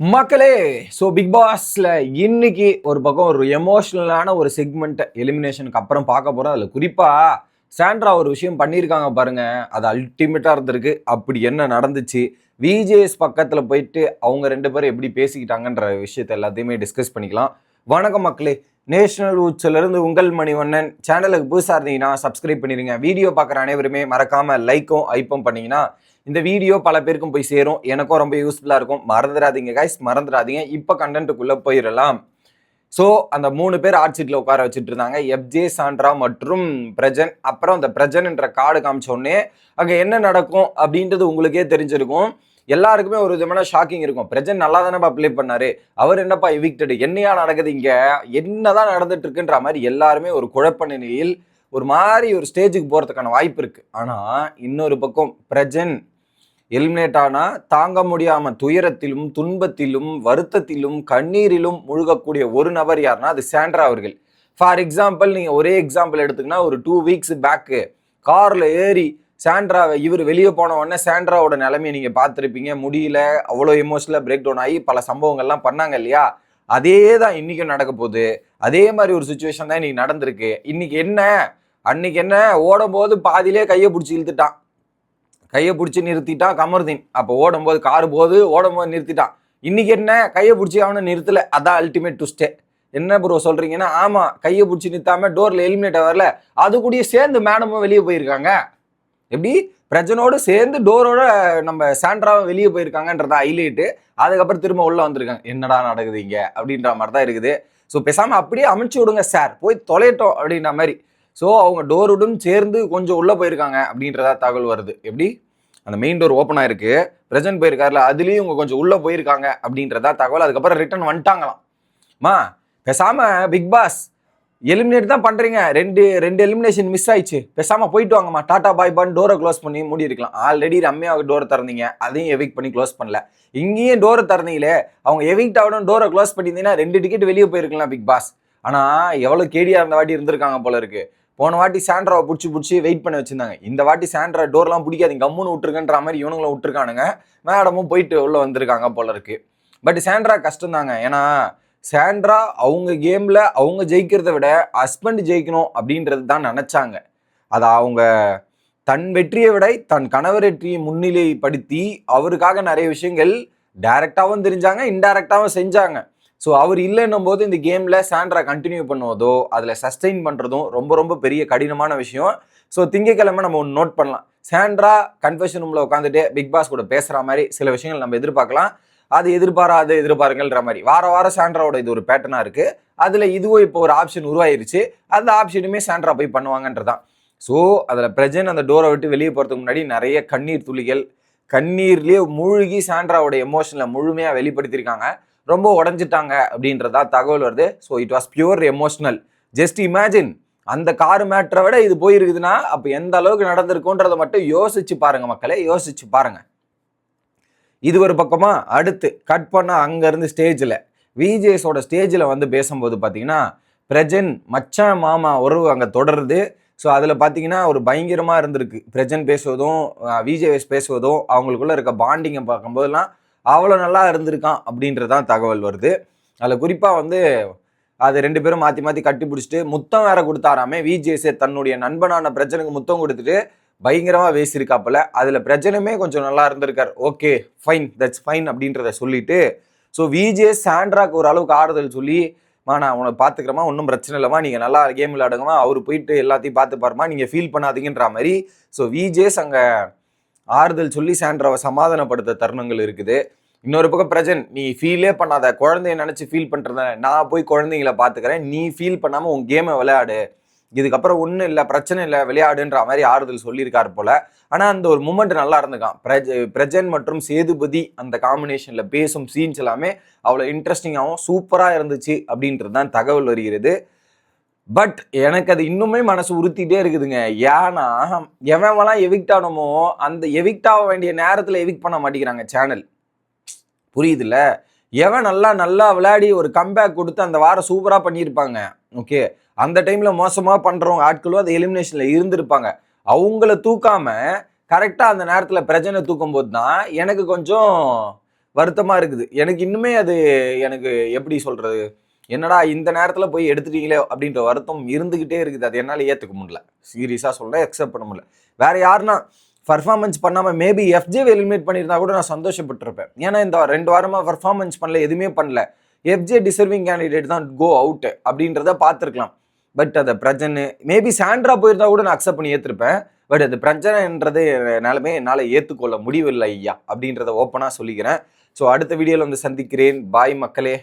மக்களே so big பாஸில் இன்னைக்கு ஒரு பக்கம் ஒரு எமோஷ்னலான ஒரு செக்மெண்ட்டை எலிமினேஷனுக்கு அப்புறம் பார்க்க போகிறோம் அதில் குறிப்பாக சாண்ட்ரா ஒரு விஷயம் பண்ணியிருக்காங்க பாருங்கள் அது அல்டிமேட்டாக இருந்திருக்கு. அப்படி என்ன நடந்துச்சு? விஜேஎஸ் பக்கத்தில் போயிட்டு அவங்க ரெண்டு பேரும் எப்படி பேசிக்கிட்டாங்கன்ற விஷயத்த எல்லாத்தையுமே டிஸ்கஸ் பண்ணிக்கலாம். வணக்கம் மக்களே. நேஷனல் ஊட்ஸ்ல உங்கள் மணிவண்ணன். சேனலுக்கு புதுசாக இருந்தீங்கன்னா சப்ஸ்கிரைப் பண்ணிடுங்க வீடியோ பார்க்குற அனைவருமே மறக்காமல் லைக்கும் ஐப்பும் பண்ணிங்கன்னா இந்த வீடியோ பல பேருக்கும் போய் சேரும். எனக்கும் ரொம்ப யூஸ்ஃபுல்லாக இருக்கும். மறந்துடாதீங்க கைஸ் மறந்துடாதீங்க. இப்போ கண்டென்ட்டுக்குள்ளே போயிடலாம் ஸோ அந்த மூணு பேர் ஆட்சீட்டில் உட்கார வச்சுட்டு இருந்தாங்க. எப்ஜே சாண்ட்ரா மற்றும் பிரஜன். அப்புறம் அந்த பிரஜன்ன்ற கார்டு காமிச்ச உடனே அங்கே என்ன நடக்கும் அப்படின்றது உங்களுக்கே தெரிஞ்சிருக்கும். எல்லாருக்குமே ஒரு விதமான ஷாக்கிங் இருக்கும். பிரஜன் நல்லா தானேப்பா ப்ளே பண்ணாரு? அவர் என்னப்பா எவிக்டடு என்னையா நடக்குது இங்க? என்னதான் நடந்துட்டு இருக்குன்ற மாதிரி எல்லாருமே ஒரு குழப்ப நிலையில் ஒரு மாதிரி ஒரு ஸ்டேஜுக்கு போகிறதுக்கான வாய்ப்பு இருக்குது ஆனால் இன்னொரு பக்கம் பிரஜன் எலிமினேட் ஆனால் தாங்க முடியாமல் துயரத்திலும் துன்பத்திலும் வருத்தத்திலும் கண்ணீரிலும் முழுகக்கூடிய ஒரு நபர் யாருன்னா அது சாண்ட்ரா அவர்கள். ஃபார் எக்ஸாம்பிள் நீங்கள் ஒரே எக்ஸாம்பிள் எடுத்துக்கினா ஒரு டூ வீக்ஸ் பேக்கு காரில் ஏறி சாண்ட்ராவை இவர் வெளியே போன உடனே சாண்ட்ராவோட நிலைமையை நீங்கள் பார்த்துருப்பீங்க. முடியல அவ்வளோ எமோஷனலாக பிரேக் டவுன் ஆகி பல சம்பவங்கள்லாம் பண்ணாங்க இல்லையா? அதே தான் இன்றைக்கும் நடக்க போகுது. அதே மாதிரி ஒரு சுச்சுவேஷன் தான் இன்னைக்கு நடந்திருக்கு. இன்றைக்கி என்ன? அன்னைக்கு என்ன? ஓடும்போது பாதியிலே கையை பிடிச்சி இழுத்துட்டான். கையை பிடிச்சி நிறுத்திட்டான் கமருதீன். அப்போ ஓடும்போது காரு போது ஓடும்போது நிறுத்திட்டான். இன்றைக்கி என்ன? கையை பிடிச்சி அவனை நிறுத்தலை. அதான் அல்டிமேட் டுஸ்டே என்ன ப்ரோ சொல்கிறீங்கன்னா ஆமாம் கையை பிடிச்சி நிறுத்தாமல் டோரில் எலிமினேட் வரல. அது கூடயே சேர்ந்து மேடமும் வெளியே போயிருக்காங்க. எப்படி? பிரஜனோடு சேர்ந்து டோரோட நம்ம சாண்ட்ராவை வெளியே போயிருக்காங்கன்றத ஹைலைட்டு அதுக்கப்புறம் திரும்ப உள்ளே வந்திருக்காங்க. என்னடா நடக்குது இங்கே? அப்படின்ற மாதிரி தான் இருக்குது. ஸோ பேசாமல் அப்படியே அமைச்சு விடுங்க சார் போய் தொலையட்டும் அப்படின்ற மாதிரி. ஸோ அவங்க டோருடன் சேர்ந்து கொஞ்சம் உள்ளே போயிருக்காங்க அப்படின்றதா தகவல் வருது. எப்படி? அந்த மெயின் டோர் ஓப்பன் ஆயிருக்கு. பிரசன்ட் போயிருக்காருல அதுலேயும் இவங்க கொஞ்சம் உள்ளே போயிருக்காங்க அப்படின்றதா தகவல். அதுக்கப்புறம் ரிட்டர்ன் வந்துட்டாங்களாம். மா பேசாமல் பிக் பாஸ் எலிமினேட் தான் பண்றீங்க. ரெண்டு ரெண்டு எலிமினேஷன் மிஸ் ஆயிடுச்சு. பேசாம போயிட்டு வாங்கம்மா. டாடா பாய் பான் டோரை க்ளோஸ் பண்ணி மூடி இருக்கலாம். ஆல்ரெடி ரம்யாவுக்கு டோரை திறந்தீங்க. அதையும் எவிக் பண்ணி க்ளோஸ் பண்ணல. இங்கேயும் டோரை திறந்தீங்களே. அவங்க எவிக்ட் ஆகணும் டோரை க்ளோஸ் பண்ணியிருந்தீங்கன்னா ரெண்டு டிக்கெட் வெளியே போயிருக்கலாம் பிக் பாஸ் ஆனால் எவ்வளோ கேடியா இருந்த வாட்டி இருந்திருக்காங்க போல இருக்கு. போன வாட்டி சாண்ட்ராவை பிடிச்சி பிடிச்சி வெயிட் பண்ண வச்சிருந்தாங்க. இந்த வாட்டி சாண்ட்ரா டோர்லாம் பிடிக்காதீங்க கம்முன்னு விட்டுருக்கன்ற மாதிரி இவனுங்களை விட்டுருக்கானுங்க. மேடமும் போயிட்டு உள்ளே வந்திருக்காங்க போல இருக்கு. பட் சாண்ட்ரா கஷ்டம் தாங்க ஏன்னா சாண்ட்ரா அவங்க கேமில் அவங்க ஜெயிக்கிறத விட ஹஸ்பண்ட் ஜெயிக்கணும் அப்படின்றது தான் நினச்சாங்க. அதை அவங்க தன் வெற்றியை விட தன் கணவர் வெற்றியை முன்னிலைப்படுத்தி அவருக்காக நிறைய விஷயங்கள் டைரக்டாகவும் தெரிஞ்சாங்க இன்டைரக்டாகவும் செஞ்சாங்க. ஸோ அவர் இல்லைன்னும் போது இந்த கேமில் சாண்ட்ரா கண்டினியூ பண்ணுவதோ அதில் சஸ்டெயின் பண்ணுறதும் ரொம்ப ரொம்ப பெரிய கடினமான விஷயம். ஸோ திங்கக்கிழமை நம்ம ஒன்று நோட் பண்ணலாம். சாண்ட்ரா கன்ஃபெஷன் ரூமில் உட்காந்துட்டு பிக் பாஸ் கூட பேசுகிற மாதிரி சில விஷயங்கள் நம்ம எதிர்பார்க்கலாம். அது எதிர்பாராத எதிர்பாருங்கள்ன்ற மாதிரி. வார வாரம் சாண்ட்ராவோட இது ஒரு பேட்டர்னாக இருக்கு. அதில் இதுவும் இப்போ ஒரு ஆப்ஷன் உருவாயிருச்சு. அந்த ஆப்ஷனுமே சாண்ட்ரா போய் பண்ணுவாங்கன்றதான் ஸோ அதில் பிரஜன் அந்த டோரை விட்டு வெளியே போகிறதுக்கு முன்னாடி நிறைய கண்ணீர் துளிகள் கண்ணீர்லேயே மூழ்கி சாண்ட்ராவோட எமோஷனில் முழுமையாக வெளிப்படுத்தியிருக்காங்க. ரொம்ப உடஞ்சிட்டாங்க அப்படின்றதா தகவல் வருது. So it was pure emotional just imagine அந்த கார் மேட்டரை விட இது போயிருக்குதுன்னா அப்போ எந்த அளவுக்கு நடந்திருக்குன்றதை மட்டும் யோசிச்சு பாருங்க மக்களை யோசிச்சு பாருங்கள் இது ஒரு பக்கமாக அடுத்து கட் பண்ணால் அங்கேருந்து ஸ்டேஜில் விஜேஸோட ஸ்டேஜில் வந்து பேசும்போது பார்த்தீங்கன்னா பிரஜன் மச்சான் மாமா உறவு அங்கே தொடருது. ஸோ அதில் பார்த்தீங்கன்னா ஒரு பயங்கரமாக இருந்திருக்கு. பிரஜன் பேசுவதும் விஜேஎஸ் பேசுவதும் அவங்களுக்குள்ளே இருக்க பாண்டிங்கை பார்க்கும்போதெல்லாம் அவ்வளோ நல்லா இருந்திருக்கான் அப்படின்றதான் தகவல் வருது. அதில் குறிப்பாக வந்து அது ரெண்டு பேரும் மாற்றி மாற்றி கட்டி பிடிச்சிட்டு முத்தம் வேற கொடுத்தாராமே. விஜேஎஸ் தன்னுடைய நண்பனான பிரச்சனைக்கு முத்தம் கொடுத்துட்டு பயங்கரமாக பேசியிருக்காப்புல. அதில் பிரஜனுமே கொஞ்சம் நல்லா இருந்திருக்கார். ஓகே ஃபைன் தட்ஸ் ஃபைன் அப்படின்றத சொல்லிட்டு ஸோ விஜே சாண்ட்ராக்கு ஓரளவுக்கு ஆறுதல் சொல்லி மா நான் உனக்கு பார்த்துக்கிறமா ஒன்றும் பிரச்சனை இல்லைம்மா நீங்கள் நல்லா கேம் விளையாடுங்கம்மா அவர் போயிட்டு எல்லாத்தையும் பார்த்துப்பாருமா நீங்கள் ஃபீல் பண்ணாதீங்கன்ற மாதிரி. ஸோ விஜேஸ் அங்கே ஆறுதல் சொல்லி சாண்ட்ராவை சமாதானப்படுத்த தருணங்கள் இருக்குது. இன்னொரு பக்கம் பிரஜன் நீ ஃபீலே பண்ணாத குழந்தைய நினச்சி ஃபீல் பண்ணுறத நான் போய் குழந்தைங்கள பார்த்துக்கிறேன் நீ ஃபீல் பண்ணாமல் உன் கேமை விளையாடு. இதுக்கப்புறம் ஒன்றும் இல்லை பிரச்சனை இல்லை விளையாடுன்ற மாதிரி ஆறுதல் சொல்லியிருக்காரு போல. ஆனால் அந்த ஒரு மூமெண்ட் நல்லா இருந்துக்கான் பிரஜ பிரஜன் மற்றும் சேதுபதி அந்த காம்பினேஷனில் பேசும் சீன்ஸ் எல்லாமே அவ்வளோ இன்ட்ரெஸ்டிங்காகவும் சூப்பராக இருந்துச்சு அப்படின்றது தான் தகவல் வருகிறது. பட் எனக்கு அது இன்னுமே மனசு உறுத்திட்டே இருக்குதுங்க. ஏன்னா எவன்லாம் எவிக்ட் ஆனமோ அந்த எவிக்ட் ஆக வேண்டிய நேரத்தில் எவிக்ட் பண்ண மாட்டேங்கிறாங்க சேனல் புரியுதுல்ல? எவன் நல்லா நல்லா விளையாடி ஒரு கம்பேக் கொடுத்து அந்த வாரம் சூப்பராக பண்ணியிருப்பாங்க. ஓகே அந்த டைமில் மோசமாக பண்ணுறவங்க ஆட்களும் அது எலிமினேஷனில் இருந்திருப்பாங்க. அவங்கள தூக்காமல் கரெக்டாக அந்த நேரத்தில் பிரச்சனை தூக்கும் போது தான் எனக்கு கொஞ்சம் வருத்தமாக இருக்குது. எனக்கு இன்னுமே அது எனக்கு எப்படி சொல்கிறது என்னடா இந்த நேரத்தில் போய் எடுத்துட்டீங்களே அப்படின்ற வருத்தம் இருந்துக்கிட்டே இருக்குது. அது என்னால் ஏற்றுக்க முடியல. சீரியஸாக சொல்கிறேன் அக்செப்ட் பண்ண முடியல. வேறு யாருன்னா பர்ஃபார்மன்ஸ் பண்ணாமல் மேபி எஃப்ஜே எலிமினேட் பண்ணியிருந்தா கூட நான் சந்தோஷப்பட்டிருப்பேன். ஏன்னா இந்த ரெண்டு வாரமாக பர்ஃபார்மன்ஸ் பண்ணல எதுவுமே பண்ணல. எஃப்ஜே டிசர்விங் கேண்டிடேட் தான் கோ அவுட் அப்படின்றத பார்த்துருக்கலாம். பட் அதை பிரஜன் மேபி சாண்ட்ரா போயிருந்தா கூட நான் அக்செப்ட் பண்ணி ஏற்றிருப்பேன் பட் அது பிரச்சனைன்றது என்னாலுமே என்னால் ஏற்றுக்கொள்ள முடியவில்லை ஐயா அப்படின்றத ஓப்பனாக சொல்லிக்கிறேன். ஸோ அடுத்த வீடியோவில் வந்து சந்திக்கிறேன். பாய் மக்களே.